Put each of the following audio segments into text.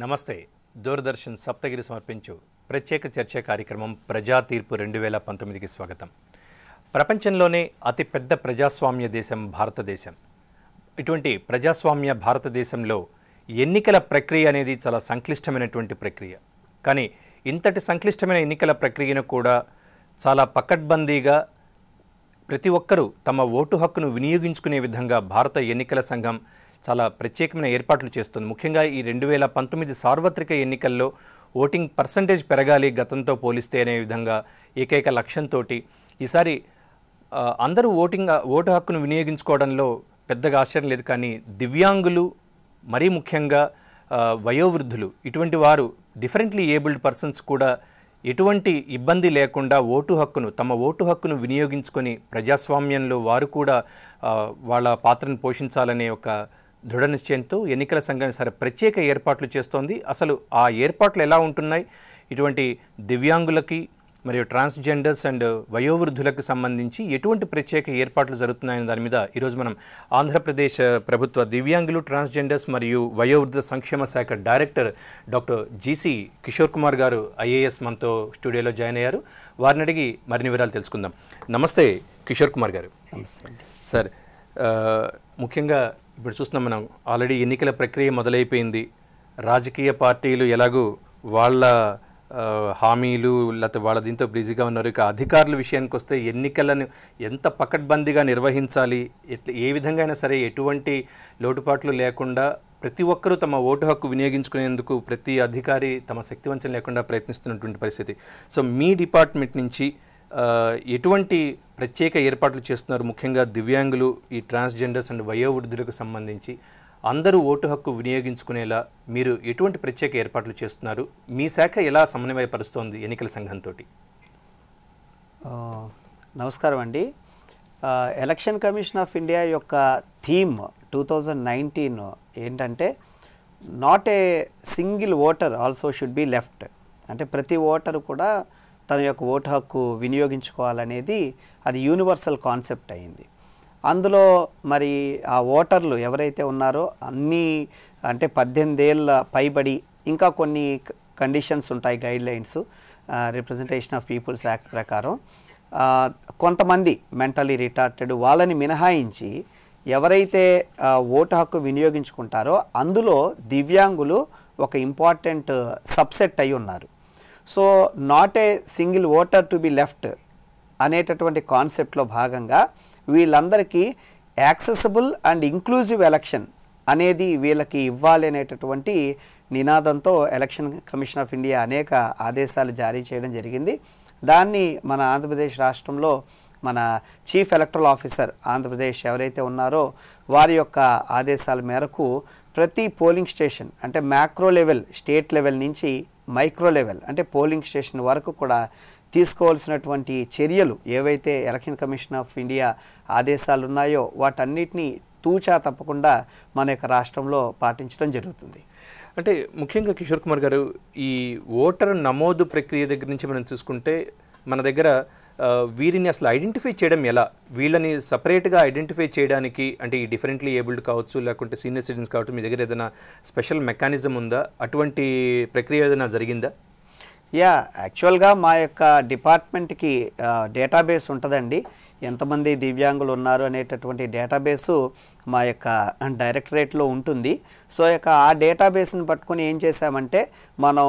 నమస్తే. దూరదర్శన్ సప్తగిరి సమర్పించు ప్రత్యేక చర్చ కార్యక్రమం ప్రజా తీర్పు రెండు వేల పంతొమ్మిదికి స్వాగతం. ప్రపంచంలోనే అతిపెద్ద ప్రజాస్వామ్య దేశం భారతదేశం. ఇటువంటి ప్రజాస్వామ్య భారతదేశంలో ఎన్నికల ప్రక్రియ అనేది చాలా సంక్లిష్టమైనటువంటి ప్రక్రియ. కానీ ఇంతటి సంక్లిష్టమైన ఎన్నికల ప్రక్రియను కూడా చాలా పకడ్బందీగా ప్రతి ఒక్కరూ తమ ఓటు హక్కును వినియోగించుకునే విధంగా భారత ఎన్నికల సంఘం చాలా ప్రత్యేకమైన ఏర్పాట్లు చేస్తుంది. ముఖ్యంగా ఈ రెండు వేల పంతొమ్మిది సార్వత్రిక ఎన్నికల్లో ఓటింగ్ పర్సంటేజ్ పెరగాలి గతంతో పోలిస్తే అనే విధంగా ఏకైక లక్ష్యంతో ఈసారి అందరూ ఓటింగ్ ఓటు హక్కును వినియోగించుకోవడంలో పెద్దగా ఆశ్చర్యం లేదు. కానీ దివ్యాంగులు మరీ ముఖ్యంగా వయోవృద్ధులు ఇటువంటి వారు డిఫరెంట్లీ ఏబుల్డ్ పర్సన్స్ కూడా ఎటువంటి ఇబ్బంది లేకుండా ఓటు హక్కును తమ ఓటు హక్కును వినియోగించుకొని ప్రజాస్వామ్యంలో వారు కూడా వాళ్ళ పాత్రను పోషించాలనే ఒక దృఢ నిశ్చయంతో ఎన్నికల సంఘం సరే ప్రత్యేక ఏర్పాట్లు చేస్తోంది. అసలు ఆ ఏర్పాట్లు ఎలా ఉంటున్నాయి? ఇటువంటి దివ్యాంగులకి మరియు ట్రాన్స్జెండర్స్ అండ్ వయోవృద్ధులకు సంబంధించి ఎటువంటి ప్రత్యేక ఏర్పాట్లు జరుగుతున్నాయనే దాని మీద ఈరోజు మనం ఆంధ్రప్రదేశ్ ప్రభుత్వ దివ్యాంగులు ట్రాన్స్జెండర్స్ మరియు వయోవృద్ధుల సంక్షేమ శాఖ director doctor GC Kishore Kumar గారు ఐఏఎస్ మనతో స్టూడియోలో జాయిన్ అయ్యారు. వారిని అడిగి మరిన్ని వివరాలు తెలుసుకుందాం. నమస్తే కిషోర్ కుమార్ గారు. సార్ ఆ, ముఖ్యంగా ఇప్పుడు చూస్తున్నాం మనం. ఆల్రెడీ ఎన్నికల ప్రక్రియ మొదలైపోయింది. రాజకీయ పార్టీలు ఎలాగూ వాళ్ళ హామీలు లేకపోతే వాళ్ళ దీంతో బిజీగా ఉన్నారు. ఇక అధికారుల విషయానికి వస్తే ఎన్నికలను ఎంత పకడ్బందీగా నిర్వహించాలి ఎట్లా ఏ విధంగా అయినా సరే ఎటువంటి లోటుపాట్లు లేకుండా ప్రతి ఒక్కరూ తమ ఓటు హక్కు వినియోగించుకునేందుకు ప్రతి అధికారి తమ శక్తివంచన లేకుండా ప్రయత్నిస్తున్నటువంటి పరిస్థితి. సో మీ డిపార్ట్మెంట్ నుంచి ఎటువంటి ప్రత్యేక ఏర్పాట్లు చేస్తున్నారు? ముఖ్యంగా దివ్యాంగులు ఈ ట్రాన్స్జెండర్స్ అండ్ వయోవృద్ధులకు సంబంధించి అందరూ ఓటు హక్కు వినియోగించుకునేలా మీరు ఎటువంటి ప్రత్యేక ఏర్పాట్లు చేస్తున్నారు? మీ శాఖ ఎలా సమన్వయపరుస్తోంది ఎన్నికల సంఘంతో నమస్కారం అండి. ఎలక్షన్ కమిషన్ ఆఫ్ ఇండియా యొక్క థీమ్ టూ థౌజండ్ నైన్టీన్ ఏంటంటే not a single voter also should be left. అంటే ప్రతి ఓటరు కూడా తన యొక్క ఓటు హక్కు వినియోగించుకోవాలనేది అది యూనివర్సల్ కాన్సెప్ట్ అయింది. అందులో మరి ఆ ఓటర్లు ఎవరైతే ఉన్నారో అన్నీ అంటే పద్దెనిమిదేళ్ళ పైబడి ఇంకా కొన్ని కండిషన్స్ ఉంటాయి guide lines representation of peoples act ప్రకారం. కొంతమంది మెంటలీ రిటార్టెడ్ వాళ్ళని మినహాయించి ఎవరైతే ఓటు హక్కు వినియోగించుకుంటారో అందులో దివ్యాంగులు ఒక ఇంపార్టెంట్ సబ్సెట్ అయి ఉన్నారు. So not a single voter to be left అనేటటువంటి కాన్సెప్ట్లో భాగంగా వీళ్ళందరికీ యాక్సెసిబుల్ అండ్ ఇంక్లూజివ్ ఎలక్షన్ అనేది వీళ్ళకి ఇవ్వాలి అనేటటువంటి నినాదంతో ఎలక్షన్ కమిషన్ ఆఫ్ ఇండియా అనేక ఆదేశాలు జారీ చేయడం జరిగింది. దాన్ని మన ఆంధ్రప్రదేశ్ రాష్ట్రంలో మన చీఫ్ ఎలక్టరల్ ఆఫీసర్ ఆంధ్రప్రదేశ్ ఎవరైతే ఉన్నారో వారి యొక్క ఆదేశాల మేరకు ప్రతి పోలింగ్ స్టేషన్ అంటే మ్యాక్రో లెవెల్ స్టేట్ లెవెల్ నుంచి మైక్రో లెవెల్ అంటే పోలింగ్ స్టేషన్ వరకు కూడా తీసుకోవాల్సినటువంటి చర్యలు ఏవైతే ఎలక్షన్ కమిషన్ ఆఫ్ ఇండియా ఆదేశాలు ఉన్నాయో వాటన్నిటినీ తూచా తప్పకుండా మన యొక్క రాష్ట్రంలో పాటించడం జరుగుతుంది. అంటే ముఖ్యంగా కిషోర్ కుమార్ గారు ఈ ఓటర్ నమోదు ప్రక్రియ దగ్గర నుంచి మనం చూసుకుంటే మన దగ్గర వీరిని అసలు ఐడెంటిఫై చేయడం ఎలా? వీళ్ళని సపరేట్గా ఐడెంటిఫై చేయడానికి అంటే ఈ డిఫరెంట్లీ ఏబుల్డ్ కావచ్చు లేకుంటే సీనియర్ సిటిజన్స్ కావచ్చు మీ దగ్గర ఏదైనా స్పెషల్ మెకానిజం ఉందా? అటువంటి ప్రక్రియ ఏదైనా జరిగిందా? యా యాక్చువల్గా మా యొక్క డిపార్ట్మెంట్కి డేటాబేస్ ఉంటుందండి. ఎంతమంది దివ్యాంగులు ఉన్నారు అనేటటువంటి డేటాబేసు మా యొక్క డైరెక్టరేట్లో ఉంటుంది. సో యొక్క ఆ డేటాబేస్ని పట్టుకొని ఏం చేశామంటే మనం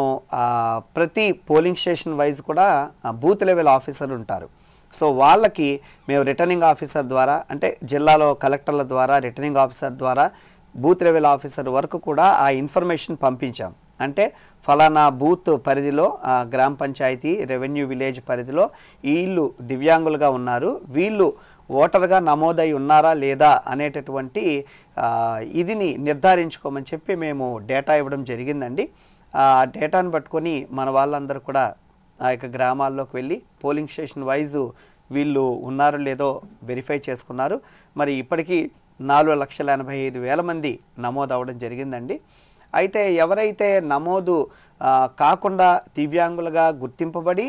ప్రతి పోలింగ్ స్టేషన్ వైజ్ కూడా బూత్ లెవెల్ ఆఫీసర్ ఉంటారు. సో వాళ్ళకి మేము రిటర్నింగ్ ఆఫీసర్ ద్వారా అంటే జిల్లాలో కలెక్టర్ల ద్వారా రిటర్నింగ్ ఆఫీసర్ ద్వారా బూత్ లెవెల్ ఆఫీసర్ వరకు కూడా ఆ ఇన్ఫర్మేషన్ పంపించాం. అంటే ఫలానా బూత్ పరిధిలో గ్రామ పంచాయతీ రెవెన్యూ విలేజ్ పరిధిలో వీళ్ళు దివ్యాంగులుగా ఉన్నారు. వీళ్ళు ఓటర్గా నమోదై ఉన్నారా లేదా అనేటటువంటి ఇదిని నిర్ధారించుకోమని చెప్పి మేము డేటా ఇవ్వడం జరిగిందండి. ఆ డేటాను పట్టుకొని మన వాళ్ళందరూ కూడా ఆ యొక్క గ్రామాల్లోకి వెళ్ళి పోలింగ్ స్టేషన్ వైజు వీళ్ళు ఉన్నారో లేదో వెరిఫై చేసుకున్నారు. మరి ఇప్పటికీ నాలుగు లక్షల ఎనభై ఐదు వేల మంది నమోదు అవ్వడం జరిగిందండి. అయితే ఎవరైతే నమోదు కాకుండా దివ్యాంగులుగా గుర్తింపబడి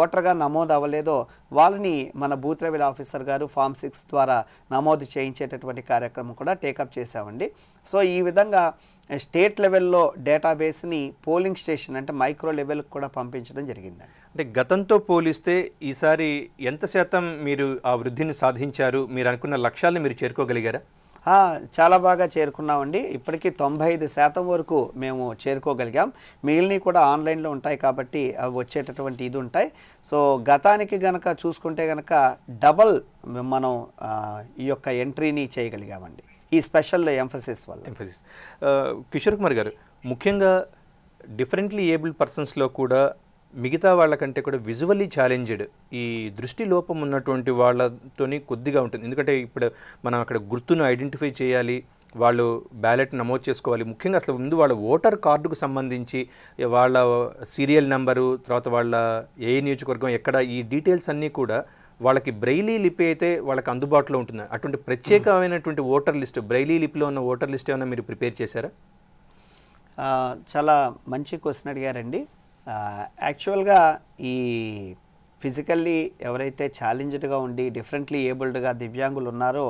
ఓటర్గా నమోదు అవ్వలేదో వాళ్ళని మన booth level officer garu form six ద్వారా నమోదు చేయించేటటువంటి కార్యక్రమం కూడా టేకప్ చేశామండి. సో ఈ విధంగా స్టేట్ లెవెల్లో డేటాబేస్ని పోలింగ్ స్టేషన్ అంటే మైక్రో లెవెల్కి కూడా పంపించడం జరిగింది అంటే గతంతో పోలిస్తే ఈసారి ఎంత శాతం మీరు ఆ వృద్ధిని సాధించారు? మీరు అనుకున్న లక్ష్యాలను మీరు చేరుకోగలిగారా? చాలా బాగా చేరుకున్నామండి. ఇప్పటికీ తొంభై ఐదు శాతం వరకు మేము చేరుకోగలిగాం. మిగిలినవి కూడా ఆన్లైన్లో ఉంటాయి కాబట్టి అవి వచ్చేటటువంటి ఇది ఉంటాయి. సో గతానికి గనక చూసుకుంటే గనక డబల్ మనం ఈ యొక్క ఎంట్రీని చేయగలిగామండి. ఈ స్పెషల్ ఎంఫసిస్ వల్ల. ఎంఫసిస్. కిషోర్ కుమార్ గారు ముఖ్యంగా డిఫరెంట్లీ ఏబుల్డ్ పర్సన్స్లో కూడా మిగతా వాళ్ళకంటే కూడా విజువల్లీ ఛాలెంజ్డ్ ఈ దృష్టి లోపం ఉన్నటువంటి వాళ్ళతోని కొద్దిగా ఉంటుంది. ఎందుకంటే ఇప్పుడు మనం అక్కడ గుర్తును ఐడెంటిఫై చేయాలి వాళ్ళు బ్యాలెట్ నమోదు చేసుకోవాలి. ముఖ్యంగా అసలు ముందు వాళ్ళ ఓటర్ కార్డుకు సంబంధించి వాళ్ళ సీరియల్ నెంబరు తర్వాత వాళ్ళ ఏ నియోజకవర్గం ఎక్కడ ఈ డీటెయిల్స్ అన్నీ కూడా వాళ్ళకి బ్రైలీ లిపి అయితే వాళ్ళకి అందుబాటులో ఉంటుంది? అటువంటి ప్రత్యేకమైనటువంటి ఓటర్ లిస్ట్ బ్రైలీ లిపిలో ఉన్న ఓటర్ లిస్ట్ ఏమైనా మీరు ప్రిపేర్ చేశారా? చాలా మంచి క్వశ్చన్ అడిగారండి. యాక్చువల్గా ఈ ఫిజికల్లీ ఎవరైతే ఛాలెంజ్డ్గా ఉండి డిఫరెంట్లీ ఏబుల్డ్గా దివ్యాంగులు ఉన్నారో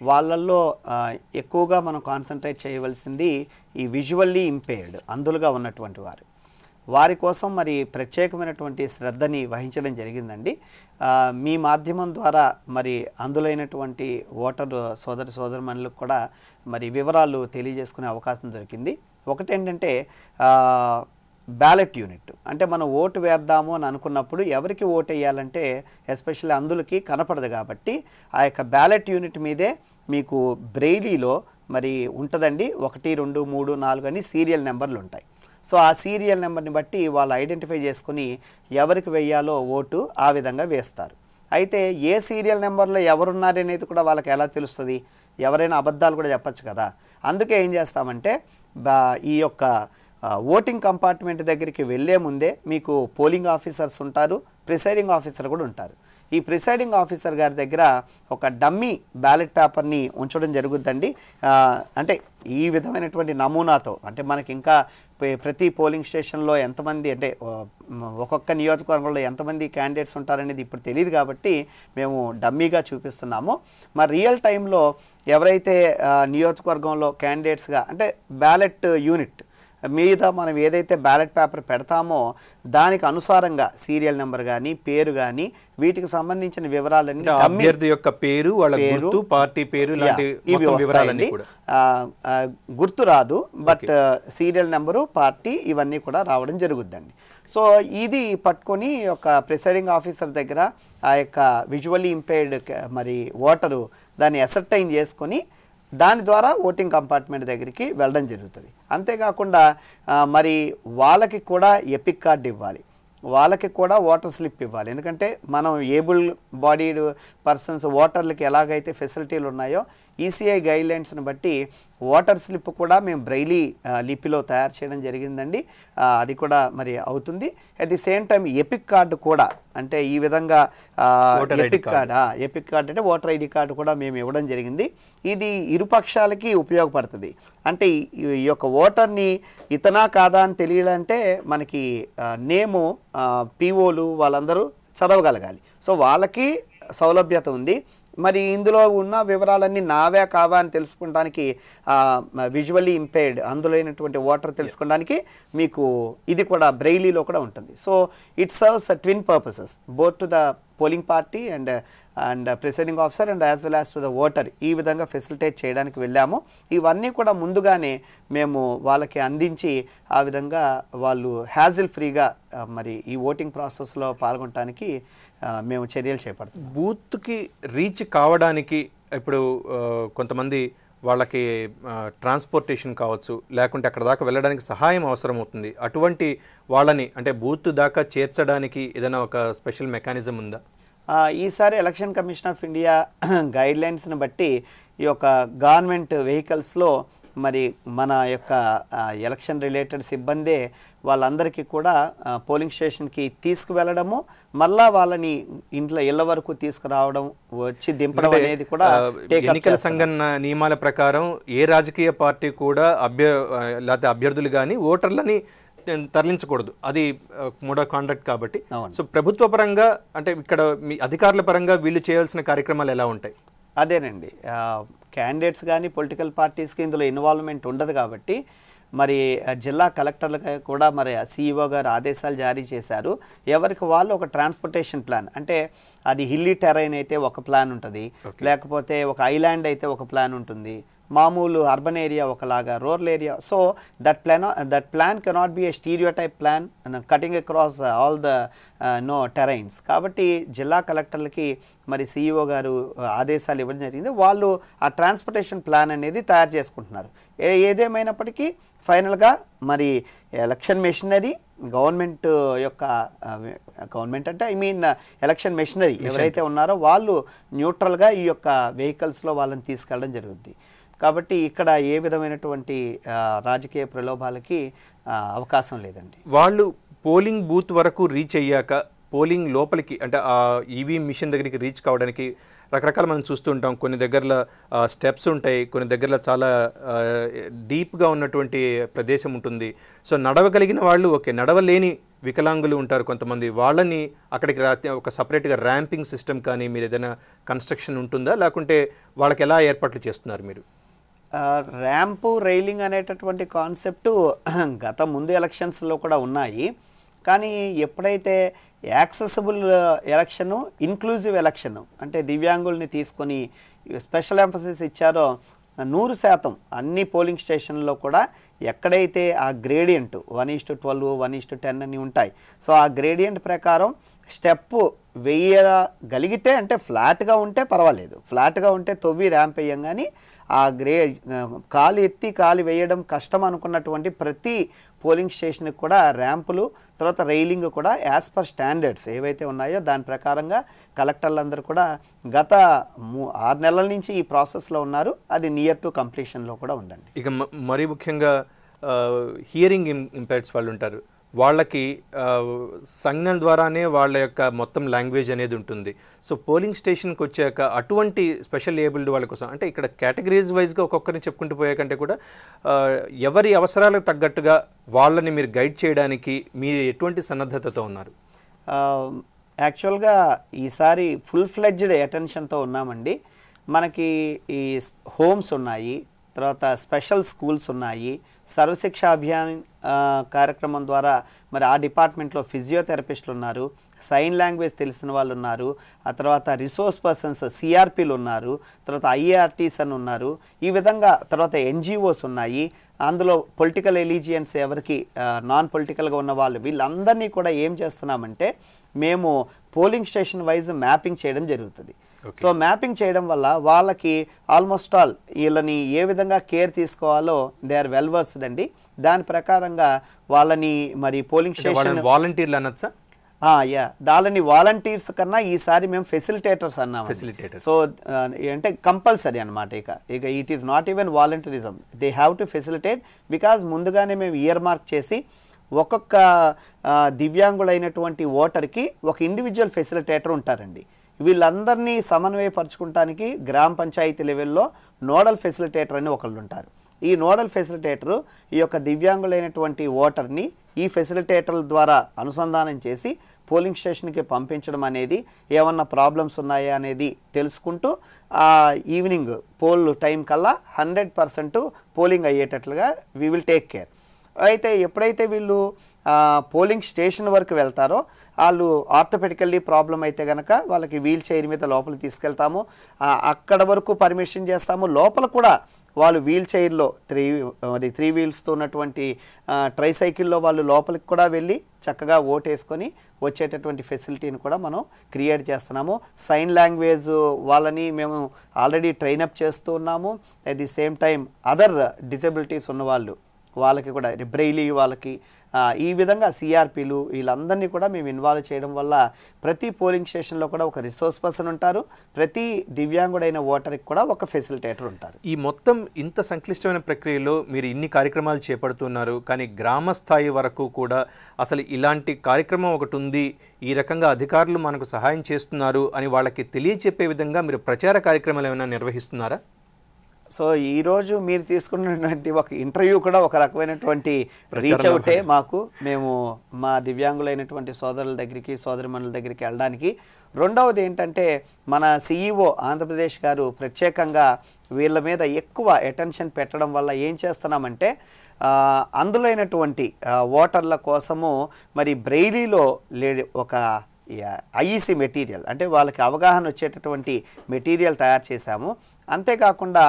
వాళ్ళల్లో ఎక్కువగా మనం కాన్సన్ట్రేట్ చేయవలసింది ఈ విజువల్లీ ఇంపేర్డ్ అందులుగా ఉన్నటువంటి వారు. వారి కోసం మరి ప్రత్యేకమైనటువంటి శ్రద్ధని వహించడం జరిగిందండి. మీ మాధ్యమం ద్వారా మరి అందులైనటువంటి ఓటర్ సోదర సోదరుమణులకు కూడా మరి వివరాలు తెలియజేసుకునే అవకాశం దొరికింది. ఒకటేంటంటే బ్యాలెట్ యూనిట్. అంటే మనం ఓటు వేద్దాము అని అనుకున్నప్పుడు ఎవరికి ఓటు వేయాలంటే ఎస్పెషల్లీ అందులకి కనపడదు కాబట్టి ఆ యొక్క బ్యాలెట్ యూనిట్ మీదే మీకు బ్రెయిలీలో మరి ఉంటుందండి. ఒకటి రెండు మూడు నాలుగు అని సీరియల్ నెంబర్లు ఉంటాయి. సో ఆ సీరియల్ నెంబర్ని బట్టి వాళ్ళు ఐడెంటిఫై చేసుకుని ఎవరికి వెయ్యాలో ఓటు ఆ విధంగా వేస్తారు. అయితే ఏ సీరియల్ నెంబర్లో ఎవరున్నారనేది కూడా వాళ్ళకి ఎలా తెలుస్తుంది? ఎవరైనా అబద్ధాలు కూడా చెప్పచ్చు కదా. అందుకే ఏం చేస్తామంటే ఈ యొక్క ఓటింగ్ కంపార్ట్మెంట్ దగ్గరికి వెళ్ళే ముందే మీకు పోలింగ్ ఆఫీసర్స్ ఉంటారు ప్రిసైడింగ్ ఆఫీసర్ కూడా ఉంటారు. ఈ ప్రిసైడింగ్ ఆఫీసర్ గారి దగ్గర ఒక డమ్మీ బ్యాలెట్ పేపర్ని ఉంచడం జరుగుద్దండి. అంటే ఈ విధమైనటువంటి నమూనాతో అంటే మనకి ఇంకా ప్రతి పోలింగ్ స్టేషన్లో ఎంతమంది అంటే ఒక్కొక్క నియోజకవర్గంలో ఎంతమంది క్యాండిడేట్స్ ఉంటారనేది ఇప్పుడు తెలియదు కాబట్టి మేము డమ్మీగా చూపిస్తున్నాము. మరి రియల్ టైంలో ఎవరైతే నియోజకవర్గంలో క్యాండిడేట్స్గా అంటే బ్యాలెట్ యూనిట్ మీద మనం ఏదైతే బ్యాలెట్ పేపర్ పెడతామో దానికి అనుసారంగా సీరియల్ నెంబర్ కానీ పేరు కానీ వీటికి సంబంధించిన వివరాలన్నీ అభ్యర్థి యొక్క పేరు వాళ్ళ గుర్తు పార్టీ పేరు ఇవి వివరాలన్నీ గుర్తు రాదు బట్ సీరియల్ నెంబరు పార్టీ ఇవన్నీ కూడా రావడం జరుగుద్దండి. సో ఇది పట్టుకొని ఒక ప్రిసైడింగ్ ఆఫీసర్ దగ్గర ఆ యొక్క విజువల్లీ ఇంపైర్డ్ మరి ఓటరు దాన్ని అసర్టైన్ చేసుకొని దాని ద్వారా ఓటింగ్ కంపార్ట్మెంట్ దగ్గరికి వెళ్ళడం జరుగుతుంది. అంతేకాకుండా మరి వాళ్ళకి కూడా ఎపిక్ కార్డు ఇవ్వాలి. వాళ్ళకి కూడా వాటర్ స్లిప్ ఇవ్వాలి. ఎందుకంటే మనం ఏబుల్ బాడీడ్ పర్సన్స్ ఓటర్లకి ఎలాగైతే ఫెసిలిటీలు ఉన్నాయో ఈసీఐ గైడ్లైన్స్ని బట్టి వాటర్ స్లిప్ కూడా మేము బ్రైలీ లిపిలో తయారు చేయడం జరిగిందండి. అది కూడా మరి అవుతుంది. At the same time EPIC card కూడా అంటే ఈ విధంగా ఎపిక్ కార్డ్ ఎపిక్ కార్డ్ అంటే ఓటర్ ఐడి కార్డు కూడా మేము ఇవ్వడం జరిగింది. ఇది ఇరుపక్షాలకి ఉపయోగపడుతుంది. అంటే ఈ- యొక్క ఓటర్ని ఇతనా కాదా అని తెలియాలంటే మనకి నేము పీఓలు వాళ్ళందరూ చదవగలగాలి. సో వాళ్ళకి సౌలభ్యత ఉంది. మరి ఇందులో ఉన్న వివరాలన్నీ నావే కావా అని తెలుసుకోవడానికి విజువల్లీ ఇంపైర్డ్ అందులోనటువంటి ఓటర్ తెలుసుకోవడానికి మీకు ఇది కూడా బ్రెయిలీలో కూడా ఉంటుంది. So it serves twin purposes both to the polling party and and presiding officer and as well as to the voter ఈ విధంగా ఫెసిలిటేట్ చేయడానికి వెళ్ళాము. ఇవన్నీ కూడా ముందుగానే మేము వాళ్ళకి అందించి ఆ విధంగా వాళ్ళు హ్యాజిల్ ఫ్రీగా మరి ఈ ఓటింగ్ ప్రాసెస్లో పాల్గొనడానికి మేము చర్యలు చేపడతాం బూత్కి రీచ్ కావడానికి ఇప్పుడు కొంతమంది వాళ్ళకి ట్రాన్స్పోర్టేషన్ కావచ్చు లేకుంటే అక్కడ దాకా వెళ్ళడానికి సహాయం అవసరం అవుతుంది అటువంటి వాళ్ళని అంటే బూత్ దాకా చేర్చడానికి ఏదైనా ఒక స్పెషల్ మెకానిజం ఉందా? ఈసారి ఎలక్షన్ కమిషన్ ఆఫ్ ఇండియా గైడ్లైన్స్ని బట్టి ఈ యొక్క గవర్నమెంట్ వెహికల్స్లో మరి మన యొక్క ఎలక్షన్ రిలేటెడ్ సిబ్బందే వాళ్ళందరికీ కూడా పోలింగ్ స్టేషన్కి తీసుకువెళ్ళడము మళ్ళా వాళ్ళని ఇంట్లో ఇళ్ళ వరకు తీసుకురావడం వచ్చి దింపడం అనేది కూడా ఎన్నికల. సంఘం నియమాల ప్రకారం ఏ రాజకీయ పార్టీ కూడా అభ్య లేకపోతే అభ్యర్థులు కానీ ఓటర్లని తరలించకూడదు అది మోడ్ కాండక్ట్ కాబట్టి. సో ప్రభుత్వ పరంగా అంటే ఇక్కడ మీ అధికారుల పరంగా వీళ్ళు చేయాల్సిన కార్యక్రమాలు ఎలా ఉంటాయి అదేనండి క్యాండిడేట్స్ కానీ పొలిటికల్ పార్టీస్కి ఇందులో ఇన్వాల్వ్మెంట్ ఉండదు కాబట్టి మరి జిల్లా కలెక్టర్లకు కూడా మరి సీఈఓ గారు ఆదేశాలు జారీ చేశారు. ఎవరికి వాళ్ళు ఒక ట్రాన్స్పోర్టేషన్ ప్లాన్ అంటే అది హిల్లీ టెరైన్ అయితే ఒక ప్లాన్ ఉంటుంది. లేకపోతే ఒక ఐలాండ్ అయితే ఒక ప్లాన్ ఉంటుంది. మామూలు అర్బన్ ఏరియా ఒకలాగా rural area so that plan that plan cannot be a stereotype plan cutting across all the no terrains కాబట్టి జిల్లా కలెక్టర్లకి మరి సీఈఓ గారు uh, ఆదేశాలు ఇవ్వడం జరిగింది. వాళ్ళు ఆ ట్రాన్స్పోర్టేషన్ ప్లాన్ అనేది తయారు చేసుకుంటున్నారు. ఏదేమైనప్పటికీ ఫైనల్గా మరి ఎలక్షన్ మెషినరీ గవర్నమెంట్ యొక్క గవర్నమెంట్ అంటే ఐ మీన్ ఎలక్షన్ మెషినరీ ఎవరైతే ఉన్నారో వాళ్ళు న్యూట్రల్గా ఈ యొక్క వెహికల్స్లో వాళ్ళని తీసుకెళ్ళడం జరుగుద్ది. కాబట్టి ఇక్కడ ఏ విధమైనటువంటి రాజకీయ ప్రలోభాలకి అవకాశం లేదండి. వాళ్ళు పోలింగ్ బూత్ వరకు రీచ్ అయ్యాక పోలింగ్ లోపలికి అంటే ఆ ఈవీ మిషన్ దగ్గరికి రీచ్ కావడానికి రకరకాల మనం చూస్తూ ఉంటాం. కొన్ని దగ్గరలో స్టెప్స్ ఉంటాయి. కొన్ని దగ్గరలో చాలా డీప్గా ఉన్నటువంటి ప్రదేశం ఉంటుంది. సో నడవగలిగిన వాళ్ళు ఓకే నడవలేని వికలాంగులు ఉంటారు కొంతమంది. వాళ్ళని అక్కడికి రా ఒక సపరేట్గా ర్యాంపింగ్ సిస్టమ్ కానీ మీరు ఏదైనా కన్స్ట్రక్షన్ ఉంటుందా? లేకుంటే వాళ్ళకి ఎలా ఏర్పాట్లు చేస్తున్నారు మీరు? ర్యాంపు రైలింగ్ అనేటటువంటి కాన్సెప్టు గత ముందు ఎలక్షన్స్లో కూడా ఉన్నాయి. కానీ ఎప్పుడైతే యాక్సెసిబుల్ ఎలక్షను ఇన్క్లూజివ్ ఎలక్షన్ అంటే దివ్యాంగుల్ని తీసుకొని స్పెషల్ ఎంఫసిస్ ఇచ్చారో నూరు శాతం అన్ని పోలింగ్ స్టేషన్లో కూడా ఎక్కడైతే ఆ gradient one is to twelve one is to ten అని ఉంటాయి. సో ఆ గ్రేడియంట్ ప్రకారం స్టెప్ వేయగలిగితే అంటే ఫ్లాట్గా ఉంటే పర్వాలేదు. ఫ్లాట్గా ఉంటే తొవ్వి ర్యాంప్ వేయం కానీ ఆ గ్రే కాలు ఎత్తి కాలు వేయడం కష్టం అనుకున్నటువంటి ప్రతి పోలింగ్ స్టేషన్కి కూడా ర్యాంపులు తర్వాత రైలింగ్ కూడా యాజ్ పర్ స్టాండర్డ్స్ ఏవైతే ఉన్నాయో దాని ప్రకారంగా కలెక్టర్లందరూ కూడా గత మూ ఆరు నెలల నుంచి ఈ ప్రాసెస్లో ఉన్నారు. అది నియర్ టు కంప్లీషన్లో కూడా ఉందండి. ఇక మ- మరీ ముఖ్యంగా హియరింగ్ ఇంపాక్ట్స్ వాళ్ళు ఉంటారు వాళ్ళకి ఆ, సంజ్ఞల ద్వారానే వాళ్ళ యొక్క మొత్తం లాంగ్వేజ్ అనేది ఉంటుంది. సో పోలింగ్ స్టేషన్కి వచ్చాక అటువంటి స్పెషల్ ఏబుల్డ్ వాళ్ళ కోసం అంటే ఇక్కడ కేటగిరీస్ వైజ్గా ఒక్కొక్కరిని చెప్పుకుంటూ పోయాకంటే కూడా ఎవరి అవసరాలకు తగ్గట్టుగా వాళ్ళని మీరు గైడ్ చేయడానికి మీరు ఎటువంటి సన్నద్ధతతో ఉన్నారు? యాక్చువల్గా ఈసారి ఫుల్ ఫ్లెడ్జ్డ్ అటెన్షన్తో ఉన్నామండి. మనకి ఈ హోమ్స్ ఉన్నాయి తర్వాత స్పెషల్ స్కూల్స్ ఉన్నాయి. సర్వశిక్ష అభియాన్ కార్యక్రమం ద్వారా మరి ఆ డిపార్ట్మెంట్లో ఫిజియోథెరపిస్టులు ఉన్నారు. సైన్ లాంగ్వేజ్ తెలిసిన వాళ్ళు ఉన్నారు. ఆ తర్వాత రిసోర్స్ పర్సన్స్ సిఆర్పీలు ఉన్నారు. తర్వాత ఐఏఆర్టీస్ అని ఉన్నారు. ఈ విధంగా తర్వాత ఎన్జిఓస్ ఉన్నాయి. అందులో పొలిటికల్ ఎలిజియన్స్ ఎవరికి నాన్ పొలిటికల్గా ఉన్న వాళ్ళు వీళ్ళందరినీ కూడా ఏం చేస్తున్నామంటే మేము పోలింగ్ స్టేషన్ వైజ్ మ్యాపింగ్ చేయడం జరుగుతుంది. సో మ్యాపింగ్ చేయడం వల్ల వాళ్ళకి ఆల్మోస్ట్ ఆల్ వీళ్ళని ఏ విధంగా కేర్ తీసుకోవాలో దే ఆర్ వెల్ వర్స్డ్ అండి. దాని ప్రకారంగా వాళ్ళని మరి పోలింగ్ స్టేషన్ వాలంటీర్లు అనొచ్చా? యా దానిని వాలంటీర్స్ కన్నా ఈసారి మేము ఫెసిలిటేటర్స్ అన్నాం Facilitators. సో అంటే కంపల్సరీ అనమాట ఇక. ఇక it is not even voluntarism they have to facilitate because ముందుగానే మేము ఇయర్ మార్క్ చేసి ఒక్కొక్క ఆ, దివ్యాంగులైనటువంటి ఓటర్కి ఒక ఇండివిజువల్ ఫెసిలిటేటర్ ఉంటారండి. వీళ్ళందరినీ సమన్వయపరచుకుంటానికి గ్రామ పంచాయతీ లెవెల్లో నోడల్ ఫెసిలిటేటర్ అని ఒకళ్ళు ఉంటారు ఈ నోడల్ ఫెసిలిటేటర్ ఈ యొక్క దివ్యాంగులైనటువంటి ఓటర్ని ఈ ఫెసిలిటేటర్ల ద్వారా అనుసంధానం చేసి పోలింగ్ స్టేషన్కి పంపించడం అనేది ఏమన్నా ప్రాబ్లమ్స్ ఉన్నాయా అనేది తెలుసుకుంటూ ఈవినింగ్ పోల్ టైం కల్లా హండ్రెడ్ పర్సెంట్ పోలింగ్ అయ్యేటట్లుగా వీ విల్ టేక్ కేర్ అయితే ఎప్పుడైతే వీళ్ళు పోలింగ్ స్టేషన్ వరకు వెళ్తారో వాళ్ళు ఆర్థోపెడికల్లీ ప్రాబ్లం అయితే కనుక వాళ్ళకి వీల్ చైర్ మీద లోపలికి తీసుకెళ్తాము. అక్కడ వరకు పర్మిషన్ చేస్తాము. లోపల కూడా వాళ్ళు వీల్ చైర్లో త్రీ మరి త్రీ వీల్స్తో ఉన్నటువంటి ట్రై సైకిల్లో వాళ్ళు లోపలికి కూడా వెళ్ళి చక్కగా ఓటేసుకొని వచ్చేటటువంటి ఫెసిలిటీని కూడా మనం క్రియేట్ చేస్తున్నాము. సైన్ లాంగ్వేజ్ వాళ్ళని మేము ఆల్రెడీ ట్రైనప్ చేస్తూ ఉన్నాము. At the same time other disabilities ఉన్నవాళ్ళు వాళ్ళకి కూడా బ్రెయిలీ వాళ్ళకి ఈ విధంగా సిఆర్పీలు వీళ్ళందరినీ కూడా మేము ఇన్వాల్వ్ చేయడం వల్ల ప్రతి పోలింగ్ స్టేషన్లో కూడా ఒక రిసోర్స్ పర్సన్ ఉంటారు. ప్రతి దివ్యాంగుడైన ఓటర్కి కూడా ఒక ఫెసిలిటేటర్ ఉంటారు. ఈ మొత్తం ఇంత సంక్లిష్టమైన ప్రక్రియలో మీరు ఇన్ని కార్యక్రమాలు చేపడుతున్నారు కానీ గ్రామ స్థాయి వరకు కూడా అసలు ఇలాంటి కార్యక్రమం ఒకటి ఉంది ఈ రకంగా అధికారులు మనకు సహాయం చేస్తున్నారు అని వాళ్ళకి తెలియచెప్పే విధంగా మీరు ప్రచార కార్యక్రమాలు ఏమైనా నిర్వహిస్తున్నారా? సో ఈరోజు మీరు తీసుకున్నటువంటి ఒక ఇంటర్వ్యూ కూడా ఒక రకమైనటువంటి రీచ్ అవుటే మాకు. మేము మా దివ్యాంగులైనటువంటి సోదరుల దగ్గరికి సోదరిమణుల దగ్గరికి వెళ్ళడానికి. రెండవది ఏంటంటే మన సిఈఓ ఆంధ్రప్రదేశ్ గారు ప్రత్యేకంగా వీళ్ళ మీద ఎక్కువ అటెన్షన్ పెట్టడం వల్ల ఏం చేస్తున్నామంటే అందులైనటువంటి ఓటర్ల కోసము మరి బ్రెయిలీలో లే ఒక ఐఈసి మెటీరియల్ అంటే వాళ్ళకి అవగాహన వచ్చేటటువంటి మెటీరియల్ తయారు చేశాము. అంతేకాకుండా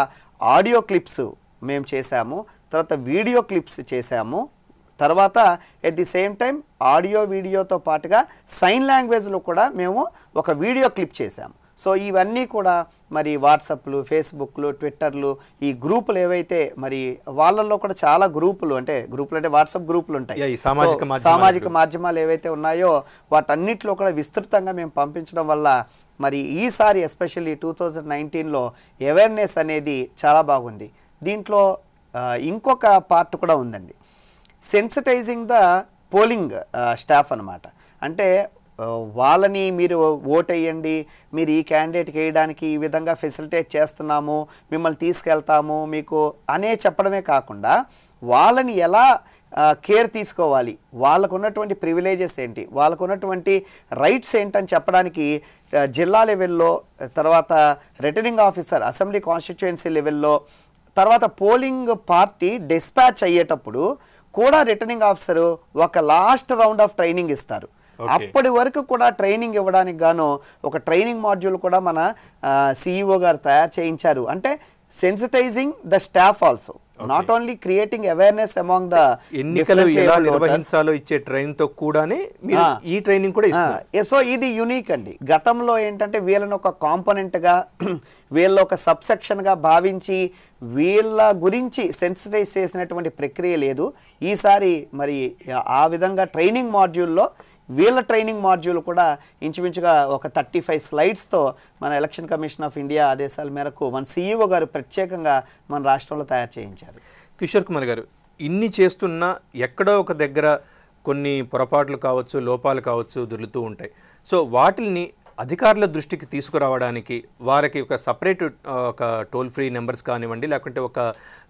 ఆడియో క్లిప్స్ మేము చేశాము తర్వాత వీడియో క్లిప్స్ చేశాము. తర్వాత at the same time audio వీడియోతో పాటుగా సైన్ లాంగ్వేజ్లో కూడా మేము ఒక వీడియో క్లిప్ చేశాము. సో ఇవన్నీ కూడా మరి వాట్సాప్లు ఫేస్బుక్లు ట్విట్టర్లు ఈ గ్రూపులు ఏవైతే మరి వాళ్ళల్లో కూడా చాలా గ్రూపులు అంటే గ్రూపులు అంటే వాట్సాప్ గ్రూపులు ఉంటాయి. సామాజిక మాధ్యమాల. సామాజిక మాధ్యమాలు ఏవైతే ఉన్నాయో వాటన్నిటిలో కూడా విస్తృతంగా మేము పంపించడం వల్ల మరి ఈసారి ఎస్పెషల్లీ టూ థౌజండ్ నైన్టీన్లో అవేర్నెస్ అనేది చాలా బాగుంది. దీంట్లో ఇంకొక పార్ట్ కూడా ఉందండి. సెన్సిటైజింగ్ ద పోలింగ్ స్టాఫ్ అన్నమాట. అంటే వాళ్ళని మీరు ఓట్ మీరు ఈ క్యాండిడేట్కి వేయడానికి ఈ విధంగా ఫెసిలిటేట్ చేస్తున్నాము మిమ్మల్ని తీసుకెళ్తాము మీకు అనే చెప్పడమే కాకుండా వాళ్ళని ఎలా కేర్ తీసుకోవాలి వాళ్ళకు ఉన్నటువంటి ప్రివిలేజెస్ ఏంటి వాళ్ళకు ఉన్నటువంటి రైట్స్ ఏంటని చెప్పడానికి జిల్లా లెవెల్లో తర్వాత రిటర్నింగ్ ఆఫీసర్ అసెంబ్లీ కాన్స్టిట్యుయెన్సీ లెవెల్లో తర్వాత పోలింగ్ పార్టీ డిస్పాచ్ అయ్యేటప్పుడు కూడా రిటర్నింగ్ ఆఫీసర్ ఒక లాస్ట్ రౌండ్ ఆఫ్ ట్రైనింగ్ ఇస్తారు. అప్పటి వరకు కూడా ట్రైనింగ్ ఇవ్వడానికి గాను ఒక ట్రైనింగ్ మాడ్యూల్ కూడా మన సిఇఓ గారు తయారు చేయించారు. అంటే sensitising the staff also not only creating awareness among the ఎన్నికలు ఎలా నిర్వహించాలో ఇచ్చే ట్రైన్తో కూడానే. ఈ ట్రైనింగ్ కూడా సో ఇది యునిక్ అండి. గతంలో ఏంటంటే వీళ్ళని ఒక కాంపోనెంట్గా వీళ్ళ ఒక సబ్సెక్షన్గా భావించి వీళ్ళ గురించి సెన్సిటైజ్ చేసినటువంటి ప్రక్రియ లేదు. ఈసారి మరి ఆ విధంగా ట్రైనింగ్ మాడ్యూల్లో వీళ్ళ ట్రైనింగ్ మాడ్యూల్ కూడా ఇంచుమించుగా ఒక థర్టీ ఫైవ్ స్లైడ్స్తో మన ఎలక్షన్ కమిషన్ ఆఫ్ ఇండియా ఆదేశాల మేరకు మన సీఈఓ గారు ప్రత్యేకంగా మన రాష్ట్రంలో తయారు చేయించారు. కిషోర్ కుమార్ గారు ఇన్ని చేస్తున్నా ఎక్కడో ఒక దగ్గర కొన్ని పొరపాట్లు కావచ్చు లోపాలు కావచ్చు దొరుకుతూ ఉంటాయి. సో వాటిని అధికారుల దృష్టికి తీసుకురావడానికి వారికి ఒక సపరేట్ ఒక టోల్ ఫ్రీ నెంబర్స్ కానివ్వండి లేకుంటే ఒక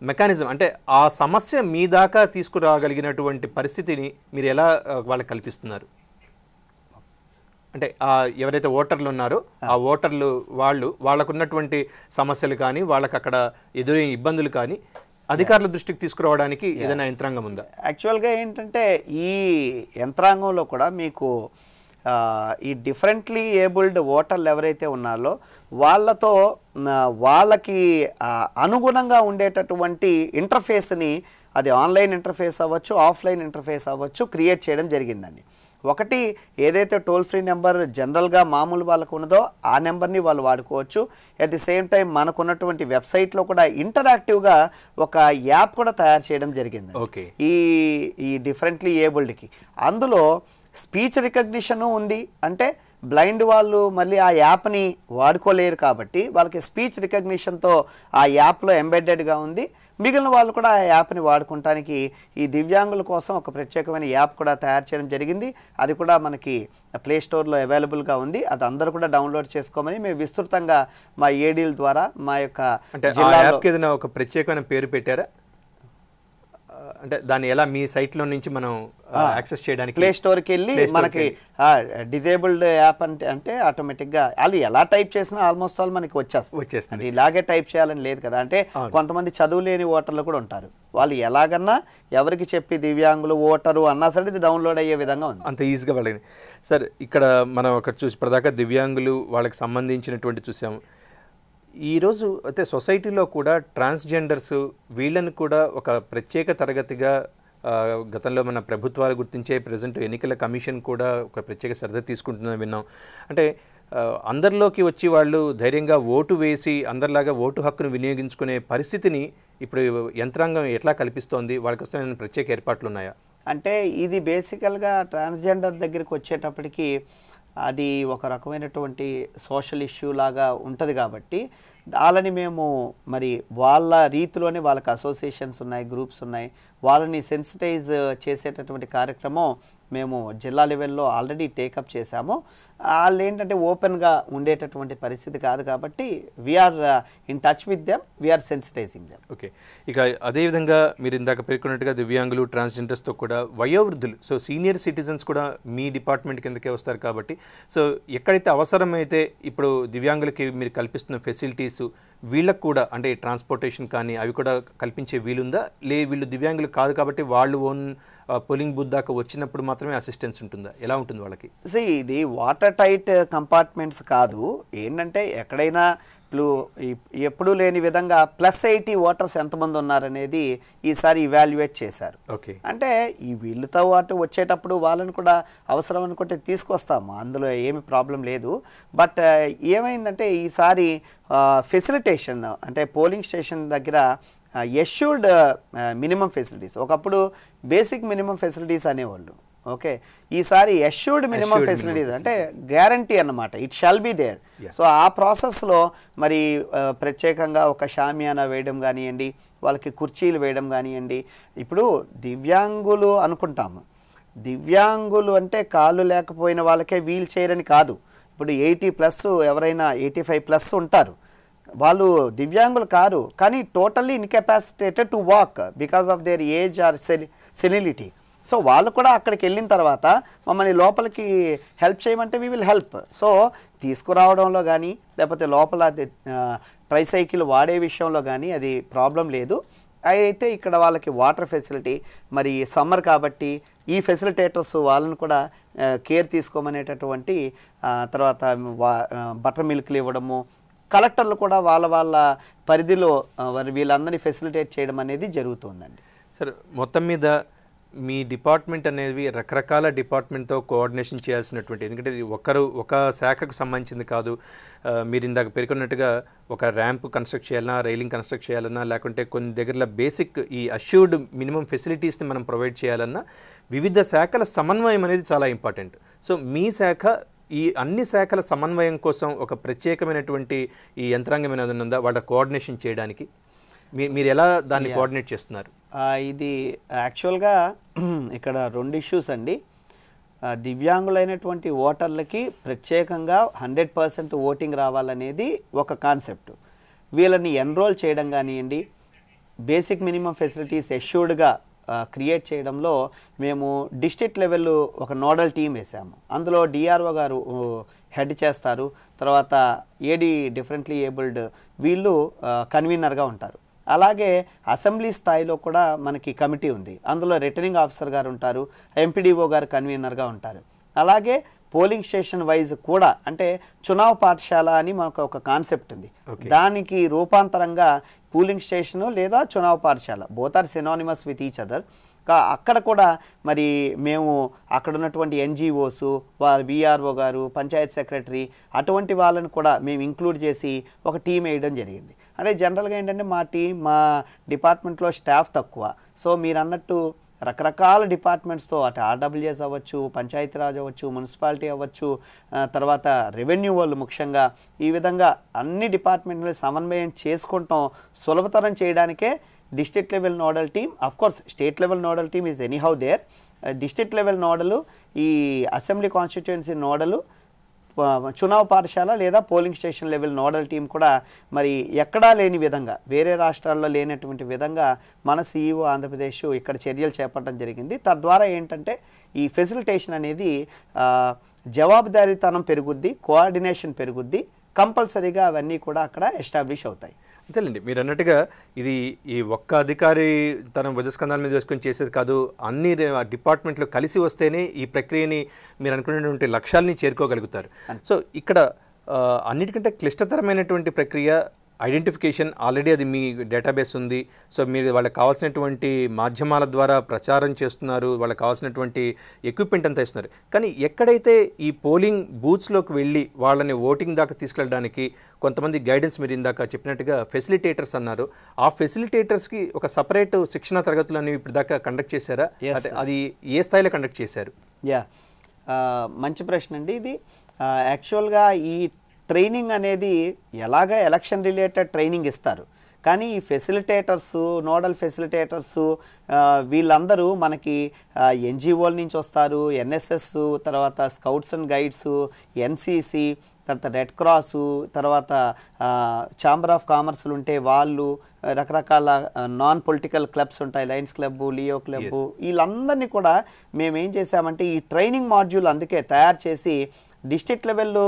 మెకానిజం అంటే ఆ సమస్య మీ దాకా తీసుకురాగలిగినటువంటి పరిస్థితిని మీరు ఎలా వాళ్ళకి కల్పిస్తున్నారు? అంటే ఆ ఎవరైతే ఓటర్లు ఉన్నారో ఆ. ఓటర్లు వాళ్ళు వాళ్ళకున్నటువంటి సమస్యలు కానీ వాళ్ళకి అక్కడ ఎదురయ్యే ఇబ్బందులు కానీ అధికారుల దృష్టికి తీసుకురావడానికి ఏదైనా యంత్రాంగం ఉందా? యాక్చువల్గా ఏంటంటే ఈ యంత్రాంగంలో కూడా మీకు ఈ డిఫరెంట్లీ ఏబుల్డ్ ఓటర్లు ఎవరైతే ఉన్నారో వాళ్ళతో వాళ్ళకి అనుగుణంగా ఉండేటటువంటి ఇంటర్ఫేస్ని అది ఆన్లైన్ ఇంటర్ఫేస్ అవ్వచ్చు ఆఫ్లైన్ ఇంటర్ఫేస్ అవ్వచ్చు క్రియేట్ చేయడం జరిగిందండి. ఒకటి ఏదైతే టోల్ ఫ్రీ నెంబర్ జనరల్గా మామూలు వాళ్ళకు ఉన్నదో ఆ నెంబర్ని వాళ్ళు వాడుకోవచ్చు. అట్ ది సేమ్ టైం మనకున్నటువంటి వెబ్సైట్లో కూడా ఇంటరాక్టివ్గా ఒక యాప్ కూడా తయారు చేయడం జరిగింది. ఓకే. ఈ ఈ డిఫరెంట్లీ ఏబుల్డ్కి. అందులో స్పీచ్ రికగ్నిషను ఉంది. అంటే బ్లైండ్ వాళ్ళు మళ్ళీ ఆ యాప్ని వాడుకోలేరు కాబట్టి వాళ్ళకి స్పీచ్ రికగ్నిషన్తో ఆ యాప్లో ఎంబెడెడ్గా ఉంది. మిగిలిన వాళ్ళు కూడా ఆ యాప్ని వాడుకుంటానికి ఈ దివ్యాంగుల కోసం ఒక ప్రత్యేకమైన యాప్ కూడా తయారు చేయడం జరిగింది. అది కూడా మనకి ప్లే స్టోర్లో అవైలబుల్గా ఉంది. అది అందరూ కూడా డౌన్లోడ్ చేసుకోమని మేము విస్తృతంగా మా ఏడీల ద్వారా మా యొక్క ఒక ప్రత్యేకమైన పేరు పెట్టారా? అంటే దాన్ని ఎలా మీ సైట్లో నుంచి మనం యాక్సెస్ చేయడానికి ప్లే స్టోర్కి వెళ్ళి మనకి డిజేబుల్డ్ యాప్ అంటే అంటే ఆటోమేటిక్గా వాళ్ళు ఎలా టైప్ చేసినా ఆల్మోస్ట్ ఆల్ మనకి వచ్చేస్తుంది. వచ్చేస్తుంది. ఇలాగే టైప్ చేయాలని లేదు కదా. అంటే కొంతమంది చదువు లేని ఓటర్లు కూడా ఉంటారు. వాళ్ళు ఎలాగన్నా ఎవరికి చెప్పి దివ్యాంగులు ఓటరు అన్నా సరే ఇది డౌన్లోడ్ అయ్యే విధంగా ఉంది. అంత ఈజీగా వాళ్ళని సార్ ఇక్కడ మనం ఒక చూసి ఇప్పటిదాకా దివ్యాంగులు వాళ్ళకి సంబంధించినటువంటి చూసాము. ఈరోజు అయితే సొసైటీలో కూడా ట్రాన్స్జెండర్స్ వీళ్ళని కూడా ఒక ప్రత్యేక తరగతిగా గతంలో మన ప్రభుత్వాలు గుర్తించే ప్రజెంట్ ఎన్నికల కమిషన్ కూడా ఒక ప్రత్యేక శ్రద్ధ తీసుకుంటుందని విన్నాం. అంటే అందరిలోకి వచ్చి వాళ్ళు ధైర్యంగా ఓటు వేసి అందరిలాగా ఓటు హక్కును వినియోగించుకునే పరిస్థితిని ఇప్పుడు యంత్రాంగం ఎట్లా కల్పిస్తోంది? వాళ్ళకి వస్తున్న ప్రత్యేక ఏర్పాట్లు ఉన్నాయా? అంటే ఇది బేసికల్గా ట్రాన్స్జెండర్ దగ్గరికి వచ్చేటప్పటికి అది ఒక రకమైనటువంటి సోషల్ ఇష్యూ లాగా ఉంటుంది కాబట్టి వాళ్ళని మేము మరి వాళ్ళ రీతిలోనే వాళ్ళకి అసోసియేషన్స్ ఉన్నాయి గ్రూప్స్ ఉన్నాయి వాళ్ళని సెన్సిటైజ్ చేసేటటువంటి కార్యక్రమం మేము జిల్లా లెవెల్లో ఆల్రెడీ టేకప్ చేశాము. వాళ్ళు ఏంటంటే ఓపెన్గా ఉండేటటువంటి పరిస్థితి కాదు కాబట్టి we are in touch with them we are sensitising them okay ఇక అదేవిధంగా మీరు ఇందాక పేర్కొన్నట్టుగా దివ్యాంగులు ట్రాన్స్జెండర్స్తో కూడా వయోవృద్ధులు సో సీనియర్ సిటిజన్స్ కూడా మీ డిపార్ట్మెంట్ కిందకే వస్తారు కాబట్టి సో ఎక్కడైతే అవసరమైతే ఇప్పుడు దివ్యాంగులకి మీరు కల్పిస్తున్న ఫెసిలిటీస్ వీళ్ళకు కూడా అంటే ట్రాన్స్పోర్టేషన్ కానీ అవి కూడా కల్పించే వీలుందా? లే వీళ్ళు దివ్యాంగులు కాదు కాబట్టి వాళ్ళు ఓన్ పోలింగ్ బూత్ దాకా వచ్చినప్పుడు మాత్రమే అసిస్టెన్స్ ఉంటుందా? ఎలా ఉంటుంది వాళ్ళకి? సో ఇది వాటర్ టైట్ కంపార్ట్మెంట్స్ కాదు. ఏంటంటే ఎక్కడైనా ఇప్పుడు ఈ- ఎప్పుడూ లేని విధంగా ప్లస్ ఎయిటీ ఓటర్స్ ఎంతమంది ఉన్నారనేది ఈసారి ఇవాల్యుయేట్ చేశారు. ఓకే. అంటే ఈ వీళ్ళతో పాటు వచ్చేటప్పుడు వాళ్ళని కూడా అవసరం అనుకుంటే తీసుకొస్తాము. అందులో ఏమి ప్రాబ్లం లేదు. బట్ ఏమైందంటే ఈసారి ఫెసిలిటేషన్ అంటే పోలింగ్ స్టేషన్ దగ్గర ఎష్యూర్డ్ మినిమం ఫెసిలిటీస్ ఒకప్పుడు బేసిక్ మినిమం ఫెసిలిటీస్ అనేవాళ్ళు. ఓకే. ఈసారి ఎష్యూర్డ్ మినిమం ఫెసిలిటీస్ అంటే గ్యారంటీ అన్నమాట. It shall be there. So ఆ ప్రాసెస్లో మరి ప్రత్యేకంగా ఒక షామియానా వేయడం కానివ్వండి వాళ్ళకి కుర్చీలు వేయడం కానివ్వండి ఇప్పుడు దివ్యాంగులు అనుకుంటాము. దివ్యాంగులు అంటే కాళ్ళు లేకపోయిన వాళ్ళకే వీల్ చైర్ అని కాదు. ఇప్పుడు ఎయిటీ ప్లస్ ఎవరైనా ఎయిటీ ఫైవ్ ప్లస్ ఉంటారు. వాళ్ళు దివ్యాంగులు కారు కానీ totally incapacitated to walk because of their age or senility so వాళ్ళు కూడా అక్కడికి వెళ్ళిన తర్వాత మమ్మల్ని లోపలికి హెల్ప్ చేయమంటే వీ విల్ హెల్ప్ సో తీసుకురావడంలో కానీ లేకపోతే లోపల ట్రైసైకిల్ వాడే విషయంలో కానీ అది ప్రాబ్లం లేదు. అయితే ఇక్కడ వాళ్ళకి వాటర్ ఫెసిలిటీ మరి సమ్మర్ కాబట్టి ఈ ఫెసిలిటేటర్స్ వాళ్ళని కూడా కేర్ తీసుకోమనేటటువంటి తర్వాత వా- బటర్ మిల్క్లు ఇవ్వడము కలెక్టర్లు కూడా వాళ్ళ వాళ్ళ పరిధిలో వారి వీళ్ళందరినీ ఫెసిలిటేట్ చేయడం అనేది జరుగుతుందండి. సరే మొత్తం మీద మీ డిపార్ట్మెంట్ అనేది రకరకాల డిపార్ట్మెంట్తో కోఆర్డినేషన్ చేయాల్సినటువంటి ఎందుకంటే ఇది ఒకరు ఒక శాఖకు సంబంధించింది కాదు. మీరు ఇందాక పేర్కొన్నట్టుగా ఒక ర్యాంప్ కన్స్ట్రక్ట్ చేయాలన్నా రైలింగ్ కన్స్ట్రక్ట్ చేయాలన్నా లేకుంటే కొన్ని దగ్గరలో బేసిక్ ఈ అష్యూర్డ్ మినిమం ఫెసిలిటీస్ని మనం ప్రొవైడ్ చేయాలన్నా వివిధ శాఖల సమన్వయం అనేది చాలా ఇంపార్టెంట్ సో మీ శాఖ ఈ అన్ని శాఖల సమన్వయం కోసం ఒక ప్రత్యేకమైనటువంటి ఈ యంత్రాంగం ఏమైనా ఉందా? వాళ్ళ కోఆర్డినేషన్ చేయడానికి. మీ మీరు ఎలా దాన్ని కోఆర్డినేట్ చేస్తున్నారు? ఇది యాక్చువల్గా ఇక్కడ రెండు ఇష్యూస్ అండి. దివ్యాంగులైనటువంటి ఓటర్లకి ప్రత్యేకంగా హండ్రెడ్ పర్సెంట్ ఓటింగ్ రావాలనేది ఒక కాన్సెప్ట్ వీళ్ళని ఎన్రోల్ చేయడం కానివ్వండి బేసిక్ మినిమం ఫెసిలిటీస్ ఎష్యూర్డ్గా క్రియేట్ చేయడంలో మేము డిస్ట్రిక్ట్ లెవెల్ ఒక నోడల్ టీం వేసాము. అందులో డిఆర్ఓ గారు హెడ్ చేస్తారు. తర్వాత ఏడి డిఫరెంట్లీ ఏబుల్డ్ వీళ్ళు కన్వీనర్గా ఉంటారు. అలాగే అసెంబ్లీ స్థాయిలో కూడా మనకి కమిటీ ఉంది. అందులో రిటర్నింగ్ ఆఫీసర్ గారు ఉంటారు ఎంపీడీఓ గారు కన్వీనర్గా ఉంటారు. అలాగే పోలింగ్ స్టేషన్ వైజ్ కూడా అంటే చునావ్ పాఠశాల అని మనకు ఒక కాన్సెప్ట్ ఉంది. దానికి రూపాంతరంగా పోలింగ్ స్టేషన్ లేదా Chunav Pathshala both are synonymous with each other అక్కడ కూడా మరి మేము అక్కడ ఉన్నటువంటి ఎన్జిఓస్ వారు విఆర్ఓ గారు పంచాయత్ సెక్రటరీ అటువంటి వాళ్ళని కూడా మేము ఇంక్లూడ్ చేసి ఒక టీం వేయడం జరిగింది. అంటే జనరల్గా ఏంటంటే మా టీం మా డిపార్ట్మెంట్లో స్టాఫ్ తక్కువ. సో మీరు అన్నట్టు రకరకాల డిపార్ట్మెంట్స్తో అటు ఆర్డబ్ల్యూఎస్ అవ్వచ్చు పంచాయతీరాజ్ అవ్వచ్చు మున్సిపాలిటీ అవ్వచ్చు తర్వాత రెవెన్యూ వాళ్ళు ముఖ్యంగా ఈ విధంగా అన్ని డిపార్ట్మెంట్లు సమన్వయం చేసుకుంటాం సులభతరం చేయడానికే district level nodal team of course state level nodal team is anyhow there district level nodal ఈ అసెంబ్లీ కాన్స్టిట్యుయెన్సీ నోడలు చునావ చునావ్ పాఠశాల లేదా polling station level nodal team కూడా మరి ఎక్కడా లేని విధంగా వేరే రాష్ట్రాల్లో లేనటువంటి విధంగా మన సీఈఓ ఆంధ్రప్రదేశ్ ఇక్కడ చర్యలు చేపట్టడం జరిగింది. తద్వారా ఏంటంటే ఈ ఫెసిలిటేషన్ అనేది జవాబుదారీతనం పెరుగుద్ది కోఆర్డినేషన్ పెరుగుద్ది కంపల్సరీగా అవన్నీ కూడా అక్కడ ఎస్టాబ్లిష్ అవుతాయి. అంతేలేండి. మీరు అన్నట్టుగా ఇది ఈ ఒక్క అధికారి తన భుజస్కంధాల మీద వేసుకొని చేసేది కాదు అన్ని డిపార్ట్మెంట్లు కలిసి వస్తేనే ఈ ప్రక్రియని మీరు అనుకునేటువంటి లక్ష్యాలని చేరుకోగలుగుతారు. సో ఇక్కడ అన్నిటికంటే క్లిష్టతరమైనటువంటి ప్రక్రియ ఐడెంటిఫికేషన్ ఆల్రెడీ అది మీ డేటాబేస్ ఉంది. సో మీరు వాళ్ళకి కావాల్సినటువంటి మాధ్యమాల ద్వారా ప్రచారం చేస్తున్నారు. వాళ్ళకి కావాల్సినటువంటి ఎక్విప్మెంట్ అంతా ఇస్తున్నారు. కానీ ఎక్కడైతే ఈ పోలింగ్ బూత్స్లోకి వెళ్ళి వాళ్ళని ఓటింగ్ దాకా తీసుకెళ్ళడానికి కొంతమంది గైడెన్స్ మీరు ఇందాక చెప్పినట్టుగా ఫెసిలిటేటర్స్ అన్నారు. ఆ ఫెసిలిటేటర్స్కి ఒక సపరేట్ శిక్షణ తరగతులు అనేవి ఇప్పుడు దాకా కండక్ట్ చేశారా? అది ఏ స్థాయిలో కండక్ట్ చేశారు? యా మంచి ప్రశ్న అండి ఇది. యాక్చువల్గా ఈ ట్రైనింగ్ అనేది ఎలాగ ఎలక్షన్ రిలేటెడ్ ట్రైనింగ్ ఇస్తారు. కానీ ఈ ఫెసిలిటేటర్స్ నోడల్ ఫెసిలిటేటర్స్ వీళ్ళందరూ మనకి ఎన్జిఓల నుంచి వస్తారు ఎన్ఎస్ఎస్ తర్వాత స్కౌట్స్ అండ్ గైడ్స్ ఎన్సిసి తర్వాత రెడ్ క్రాసు తర్వాత ఛాంబర్ ఆఫ్ కామర్స్లు ఉంటే వాళ్ళు రకరకాల నాన్ పొలిటికల్ క్లబ్స్ ఉంటాయి. లయన్స్ క్లబ్ లియో క్లబ్ వీళ్ళందరినీ కూడా మేము ఏం చేసామంటే ఈ ట్రైనింగ్ మాడ్యూల్ అందుకే తయారు చేసి డిస్టిక్ లెవెల్లో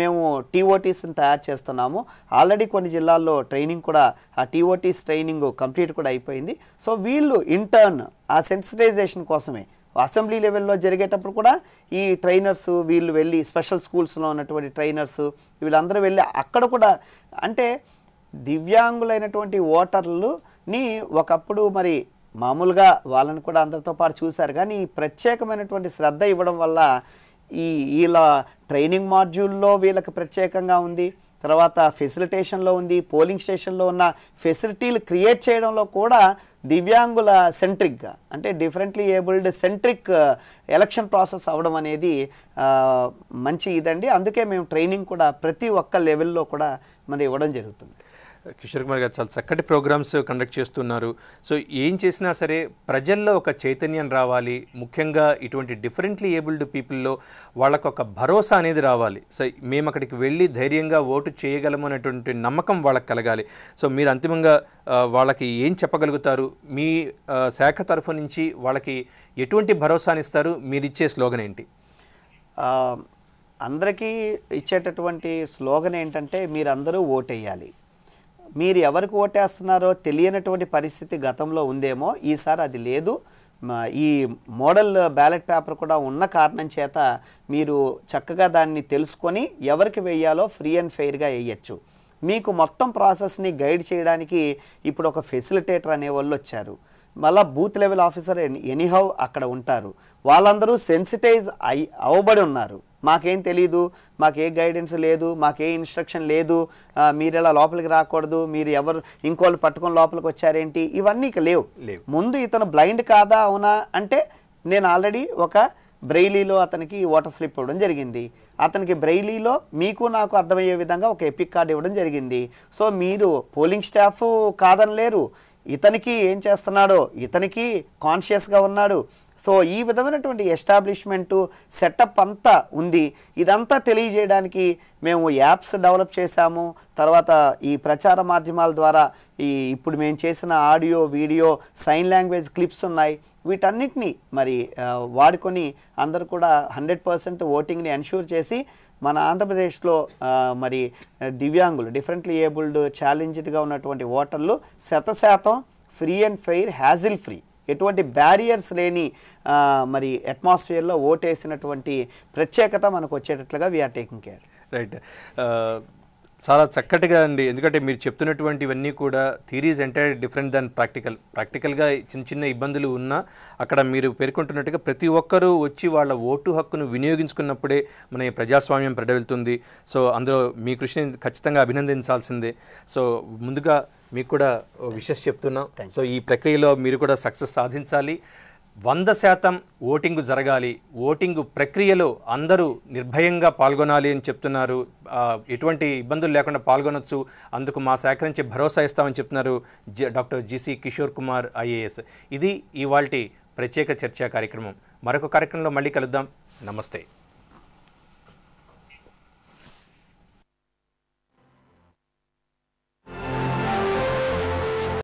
మేము టీఓటీస్ని తయారు చేస్తున్నాము. ఆల్రెడీ కొన్ని జిల్లాల్లో ట్రైనింగ్ కూడా ఆ టీఓటీస్ ట్రైనింగ్ కంప్లీట్ కూడా అయిపోయింది. సో వీళ్ళు ఇంటర్న్ ఆ సెన్సిటైజేషన్ కోసమే. అసెంబ్లీ లెవెల్లో జరిగేటప్పుడు కూడా ఈ ట్రైనర్స్ వీళ్ళు వెళ్ళి స్పెషల్ స్కూల్స్లో ఉన్నటువంటి ట్రైనర్స్ వీళ్ళందరూ వెళ్ళి అక్కడ కూడా అంటే దివ్యాంగులైనటువంటి ఓటర్లని ఒకప్పుడు మరి మామూలుగా వాళ్ళని కూడా అందరితో పాటు చూశారు. కానీ ప్రత్యేకమైనటువంటి శ్రద్ధ ఇవ్వడం వల్ల ఈ వీళ్ళ ట్రైనింగ్ మాడ్యూల్లో వీళ్ళకి ప్రత్యేకంగా ఉంది. తర్వాత ఫెసిలిటేషన్లో ఉంది. పోలింగ్ స్టేషన్లో ఉన్న ఫెసిలిటీలు క్రియేట్ చేయడంలో కూడా దివ్యాంగుల సెంట్రిక్గా అంటే differently abled centric election process అవ్వడం అనేది మంచి ఇదండి. అందుకే మేము ట్రైనింగ్ కూడా ప్రతి ఒక్క లెవెల్లో కూడా మరి ఇవ్వడం జరుగుతుంది. కిషోర్ కుమార్ గారు చాలా చక్కటి ప్రోగ్రామ్స్ కండక్ట్ చేస్తున్నారు. సో ఏం చేసినా సరే ప్రజల్లో ఒక చైతన్యం రావాలి. ముఖ్యంగా ఇటువంటి డిఫరెంట్లీ ఏబుల్డ్ పీపుల్లో వాళ్ళకు ఒక భరోసా అనేది రావాలి. సో మేము అక్కడికి వెళ్ళి ధైర్యంగా ఓటు చేయగలము అనేటువంటి నమ్మకం వాళ్ళకి కలగాలి. సో మీరు అంతిమంగా వాళ్ళకి ఏం చెప్పగలుగుతారు? మీ శాఖ తరఫు నుంచి వాళ్ళకి ఎటువంటి భరోసానిస్తారు మీరు ఇచ్చే స్లోగన్ ఏంటి? అందరికీ ఇచ్చేటటువంటి స్లోగన్ ఏంటంటే మీరందరూ ఓటేయాలి. మీరు ఎవరికి ఓటేస్తున్నారో తెలియనటువంటి పరిస్థితి గతంలో ఉందేమో ఈసారి అది లేదు. ఈ మోడల్ బ్యాలెట్ పేపర్ కూడా ఉన్న కారణం చేత మీరు చక్కగా దాన్ని తెలుసుకొని ఎవరికి వేయాలో ఫ్రీ అండ్ ఫెయిర్గా వేయచ్చు. మీకు మొత్తం ప్రాసెస్ని గైడ్ చేయడానికి ఇప్పుడు ఒక ఫెసిలిటేటర్ అనే వాళ్ళు వచ్చారు. మళ్ళా బూత్ లెవెల్ ఆఫీసర్ ఎనీహౌ అక్కడ ఉంటారు. వాళ్ళందరూ సెన్సిటైజ్ అయి అవబడి ఉన్నారు. మాకేం తెలీదు మాకే గైడెన్స్ లేదు మాకే ఇన్స్ట్రక్షన్ లేదు మీరు ఇలా లోపలికి రాకూడదు మీరు ఎవరు ఇంకోళ్ళు పట్టుకొని లోపలికి వచ్చారేంటి? ఇవన్నీ ఇక లేవు. లేవు. ముందు ఇతను బ్లైండ్ కాదా అవునా? అంటే నేను ఆల్రెడీ ఒక బ్రెయిలీలో అతనికి ఓటర్ స్లిప్ ఇవ్వడం జరిగింది. అతనికి బ్రెయిలీలో మీకు నాకు అర్థమయ్యే విధంగా ఒక ఎపిక్ కార్డు ఇవ్వడం జరిగింది. సో మీరు పోలింగ్ స్టాఫ్ కాదనలేరు. ఇతనికి ఏం చేస్తున్నాడో ఇతనికి కాన్షియస్గా ఉన్నాడు. సో ఈ విధమైనటువంటి ఎస్టాబ్లిష్మెంటు సెటప్ అంతా ఉంది. ఇదంతా తెలియజేయడానికి మేము యాప్స్ డెవలప్ చేశాము. తర్వాత ఈ ప్రచార మాధ్యమాల ద్వారా ఈ ఇప్పుడు మేము చేసిన audio video sign language clips ఉన్నాయి. వీటన్నిటిని మరి వాడుకొని అందరూ కూడా హండ్రెడ్ పర్సెంట్ ఓటింగ్ని ఎన్ష్యూర్ చేసి మన ఆంధ్రప్రదేశ్లో మరి దివ్యాంగులు డిఫరెంట్లీ ఏబుల్డ్ ఛాలెంజ్డ్గా ఉన్నటువంటి ఓటర్లు శత శాతం free and fair hassle free. ఎటువంటి బ్యారియర్స్ లేని మరి అట్మాస్ఫియర్లో ఓటేసినటువంటి ప్రత్యేకత మనకు వచ్చేటట్లుగా we are taking care right చాలా చక్కటిగా అండి. ఎందుకంటే మీరు చెప్తున్నటువంటివన్నీ కూడా theories entire different than practical. ప్రాక్టికల్గా చిన్న చిన్న ఇబ్బందులు ఉన్నా అక్కడ మీరు పేర్కొంటున్నట్టుగా ప్రతి ఒక్కరూ వచ్చి వాళ్ళ ఓటు హక్కును వినియోగించుకున్నప్పుడే మన ప్రజాస్వామ్యం ప్రడవెళ్తుంది సో అందులో మీ కృషిని ఖచ్చితంగా అభినందించాల్సిందే. సో ముందుగా మీకు కూడా విషెస్ చెప్తున్నాం. సో ఈ ప్రక్రియలో మీరు కూడా సక్సెస్ సాధించాలి. వంద శాతం ఓటింగు జరగాలి. ఓటింగు ప్రక్రియలో అందరూ నిర్భయంగా పాల్గొనాలి అని చెప్తున్నారు. ఎటువంటి ఇబ్బందులు లేకుండా పాల్గొనొచ్చు. అందుకు మా శాఖ నుంచి భరోసా ఇస్తామని చెప్తున్నారు doctor GC Kishore Kumar IAS. ఇది ఇవాల్టి ప్రత్యేక చర్చా కార్యక్రమం. మరొక కార్యక్రమంలో మళ్ళీ కలుద్దాం. నమస్తే.